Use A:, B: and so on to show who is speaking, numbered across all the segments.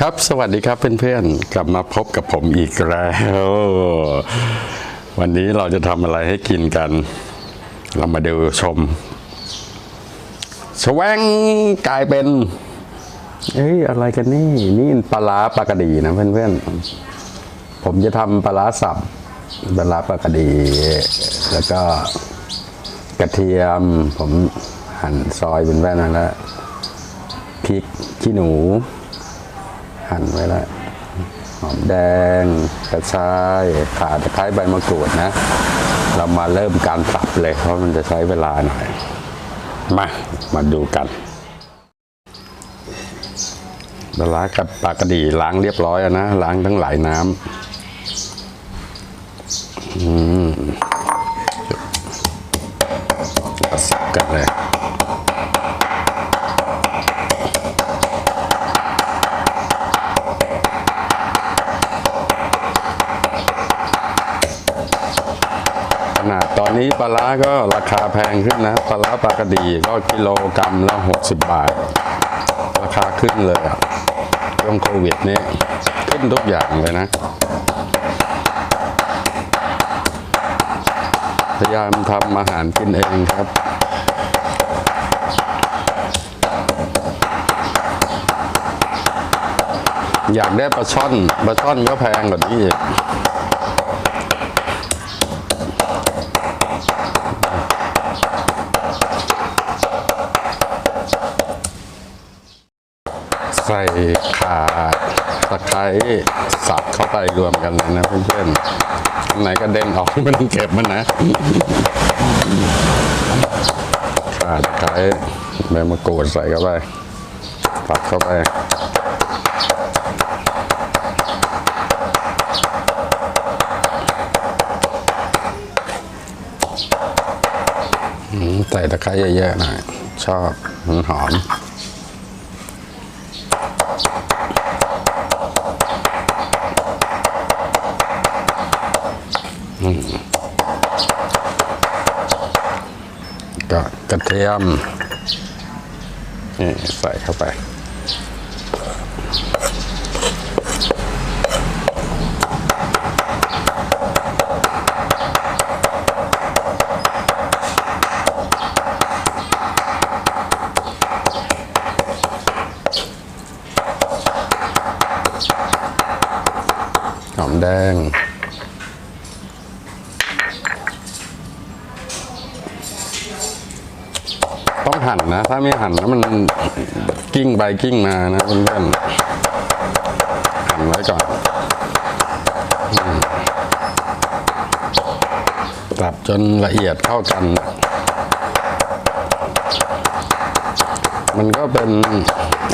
A: ครับสวัสดีครับเพื่อนๆ กลับมาพบกับผมอีกแล้ววันนี้เราจะทำอะไรให้กินกัน เรามาดูชมสวงกลายเป็น เอ้ยอะไรกันนี่ นี่ปลาร้าปลากระดีนะเพื่อนๆ ผมจะทำปลาร้าสับปลาร้าปลากระดี แล้วก็กระเทียม ผมหั่นซอยเป็นแว่นแล้วพริกขี้หนู หั่นไว้แล้วหอมแดงกระชายข่าตะไคร้ใบมะกรูดนะ เรามาเริ่มการสับเลยเพราะมันจะใช้เวลาหน่อยมามาดูกันปลากับปลากระดีล้างเรียบร้อยนะล้างทั้งหลายน้ำอืม นาดตอนนี้ปลาร้าก็ราคาแพงขึ้นนะปลาร้าปลากระดีก็กิโลกรัมละ60 บาท ราคาขึ้นเลยอะช่วงโควิดนี่ขึ้นทุกอย่างเลยนะ พยายามทำอาหารกินเองครับอยากได้ปลาช่อนปลาช่อนก็แพงกว่านี้อีก ใส่ข่าตะไคร้สับเข้าไปรวมกันเลยนะเพื่อนๆอันไหนก็เด่นออกไม่ต้องเก็บมันนะข่าตะไคร้ใบมะกรูดใส่เข้าไปปัดเข้าไปใส่ตะไคร้เยอะๆหน่อยชอบมันหอม ก็กระเทียมนี่ใส่เข้าไป ต้องหั่นนะ ถ้าไม่หั่นแล้วมันกิ้งไปกิ้งมานะเพื่อนๆหั่นไว้ก่อนอืมปรับจนละเอียดเข้ากัน มันก็เป็น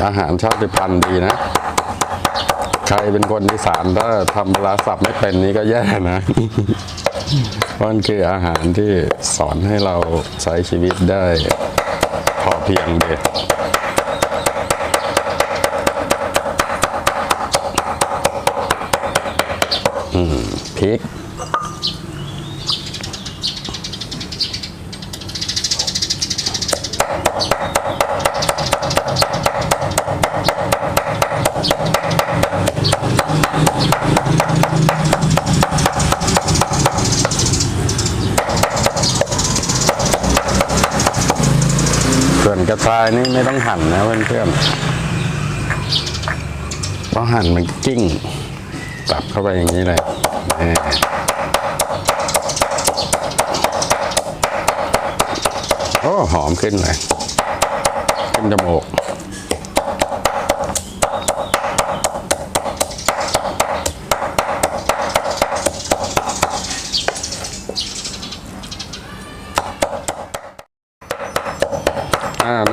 A: อาหารชาติพันธุ์ดีนะ ใครเป็นคนอีสานถ้าทำปลาร้าสับไม่เป็นนี้ก็แย่นะ เพราะมันคืออาหารที่สอนให้เราใช้ชีวิตได้ พียงเด้อืมพริก กระชายนี่ไม่ต้องหั่นนะเพื่อนๆเพราะหั่นมันกิ้งตับเข้าไปอย่างนี้เลยโอ้หอมขึ้นเลยขึ้นจมูก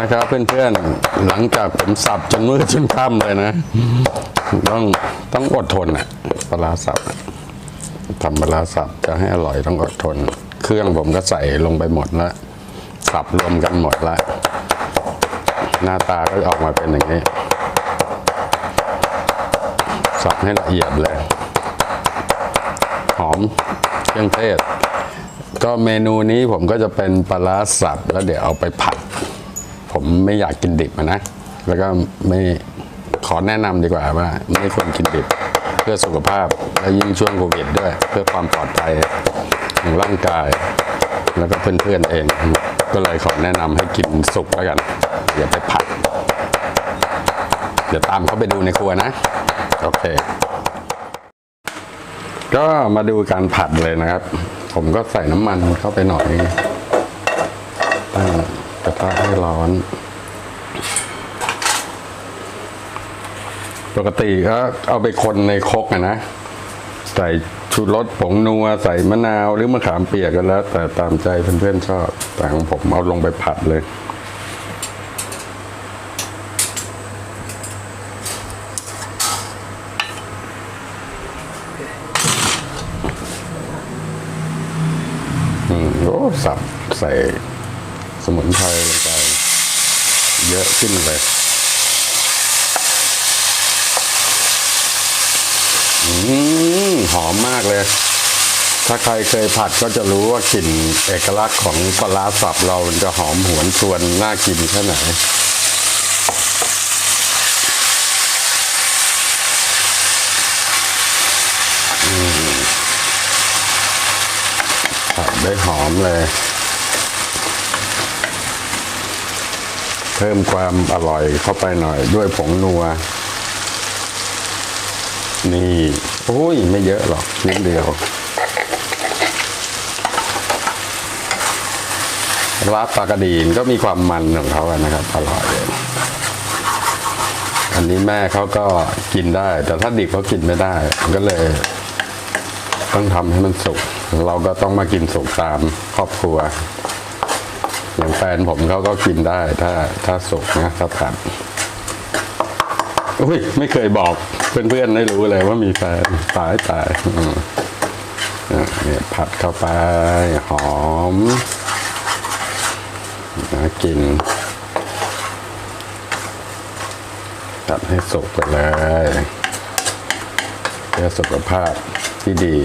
A: นะครับเพื่อนๆ หลังจากผมสับจนมืดจนค่ำเลยนะ ต้องต้องอดทนอะปลาสับทำปลาสับจะให้อร่อยต้องอดทน เครื่องผมก็ใส่ลงไปหมดแล้วสับรวมกันหมดแล้วหน้าตาก็ออกมาเป็นอย่างนี้ สับให้ละเอียดเลย หอมเครื่องเทศ ก็เมนูนี้ผมก็จะเป็นปลาสับแล้วเดี๋ยวเอาไปผัด ผมไม่อยากกินดิบนะ แล้วก็ไม่ขอแนะนำดีกว่าว่า ไม่ควรกินดิบ เพื่อสุขภาพและยิ่งช่วงโควิดด้วย เพื่อความปลอดภัยของร่างกาย แล้วก็เพื่อนๆเอง ก็เลยขอแนะนำให้กินสุกแล้วกัน อย่าไปผัด เดี๋ยวตามเขาไปดูในครัวนะ โอเค ก็มาดูการผัดเลยนะครับ ผมก็ใส่น้ำมันเข้าไปหน่อยตั้งกระทะ อนปกติก็เอาไปคนในครกอะนะ ใส่ชูรสผงนัว ใส่มะนาวหรือมะขามเปียกกันแล้ว แต่ตามใจเพื่อนๆชอบ แต่ของผมเอาลงไปผัดเลย อืมโอ้สับใส่สมุนไพร เยอะขึ้นเลยอืมหอมมากเลย ถ้าใครเคยผัดก็จะรู้ว่ากลิ่นเอกลักษณ์ของปลาสับเรามันจะหอมหวนชวนน่ากินแค่ไหนผัดได้หอมเลย เพิ่มความอร่อยเข้าไปหน่อย ด้วยผงนัว นี่โอ้ย ไม่เยอะหรอกนิดเดียวร้าปลากระดีนก็มีความมันของเขาอะนะครับ อร่อยเลยอันนี้แม่เขาก็กินได้ แต่ถ้าดิบเขากินไม่ได้ก็เลย ต้องทำให้มันสุก เราก็ต้องมากินสุกตามครอบครัว อย่างแฟนผมเขาก็กินได้ถ้าถ้าสุกนะถ้าผัดอุ้ยไม่เคยบอกเพื่อนๆได้รู้เลยว่ามีแฟนตายตายอืมอะเนี่ยผัดเข้าไปหอมน่ากินตัดให้สุกไปเลยเพื่อสุขภาพที่ดี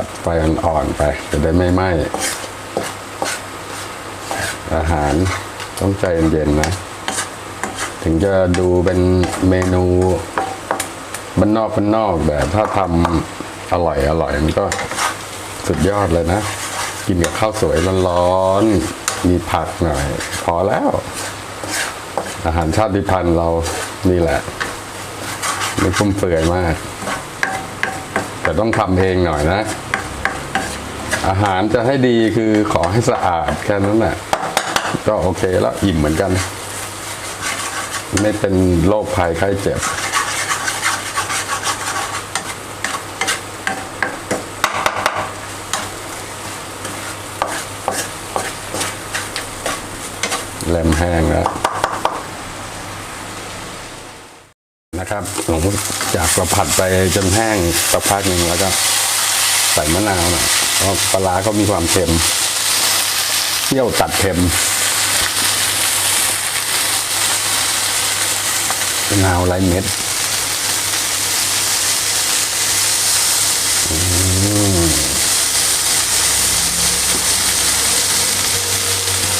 A: ผัดไฟอ่อนๆไปจะได้ไม่ไหม้อาหารต้องใจเย็นๆนะ ถึงจะดูเป็นเมนูบ้านนอกบ้านนอกแต่ถ้าทำอร่อยอร่อยมันก็สุดยอดเลยนะ กินกับข้าวสวยร้อนๆมีผักหน่อย พอแล้ว อาหารชาติพันธุ์เรานี่แหละ ไม่ฟุ่มเฟือยมาก แต่ต้องทำเองหน่อยนะ อาหารจะให้ดีคือขอให้สะอาดแค่นั้นแหละก็โอเคแล้วอิ่มเหมือนกัน ไม่เป็นโรคภัยไข้เจ็บเล็มแห้งแล้วนะครับผมจากกระผัดไปจนแห้งสักพักหนึ่งแล้วก็ ส่มะนาวหน่อยเพราะปลาก็มีความเค็มเปรี้ยวตัดเค็มมะนาวไร้เม็ดอืม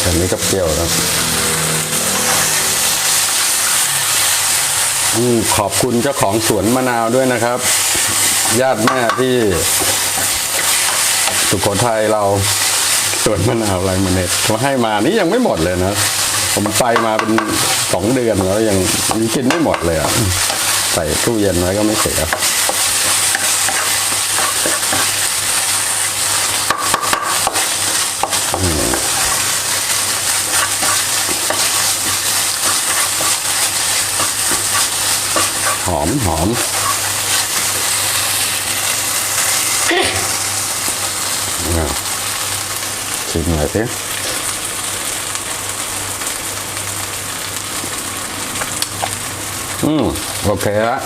A: อันนี้ก็เปรี้ยวแล้วอืมขอบคุณเจ้าของสวนมะนาวด้วยนะครับ ญาติแม่ที่ สุโขทัยเราสวนมะนาวไรมาเน็ตเขาให้มานี่ยังไม่หมดเลยนะผมไปมาเป็นสองเดือนแล้วยังกินไม่หมดเลยอะใส่ตู้เย็นไว้ก็ไม่เสียหอมหอม อะ ชิมหน่อยสิอืมโอเคละ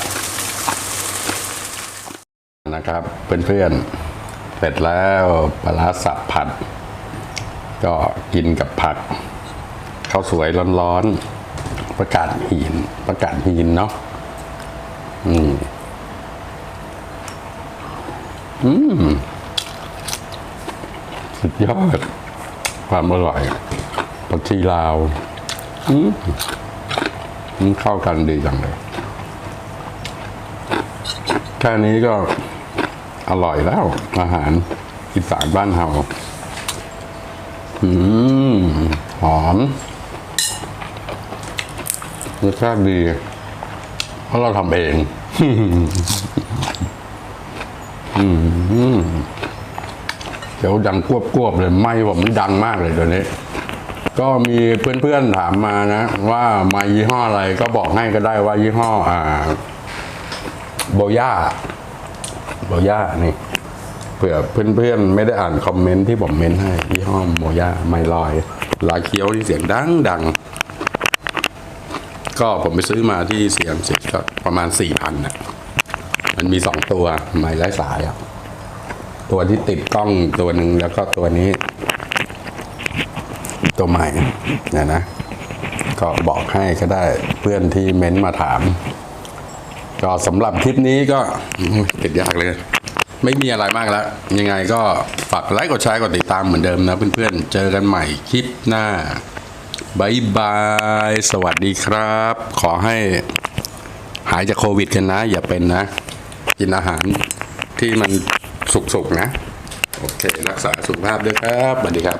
A: นะครับเพื่อนๆเสร็จแล้วปลาร้าสับผัด ก็กินกับผักข้าวสวยร้อนๆประกาศหินประกาศหินเนาะอืม อืมสุดยอด ความอร่อยผักชีลาว อืมอืมเข้ากันดีจังเลย แค่นี้ก็อร่อยแล้ว อาหารอีสานบ้านเฮาอืม หอมรสชาติดี เพราะเราทำเอง อืมเดี๋ยวดังควบควบเลยไม่ผมมันดังมากเลยตัวนี้ ก็มีเพื่อนๆถามมานะ ว่ามายี่ห้ออะไรก็บอกให้ก็ได้ว่ายี่ห้อ อ่า โบย่าโบย่านี่เผื่อเพื่อนๆไม่ได้อ่านคอมเมนต์ที่ผมเมนต์ให้ยี่ห้อโบย่าไมลอยลายเคี้ยวที่เสียงดังดังก็ผมไปซื้อมาที่เสียงสิก็ประมาณสี่พันนะ มันมีสองตัวไม้ไร้สายอะตัวที่ติดกล้องตัวหนึ่งแล้วก็ตัวนี้ ตัวใหม่เนี่ยนะ ก็บอกให้ก็ได้เพื่อนที่เม้นต์มาถาม ก็สำหรับคลิปนี้ก็ติดยากเลย ไม่มีอะไรมากแล้ว ยังไงก็ฝากไลค์กดแชร์กดติดตามเหมือนเดิมนะเพื่อนๆ เจอกันใหม่คลิปหน้าบายบาย สวัสดีครับ ขอให้หายจากโควิดกันนะ อย่าเป็นนะ กินอาหารที่มันสุกๆนะ โอเค รักษาสุขภาพด้วยครับสวัสดีครับ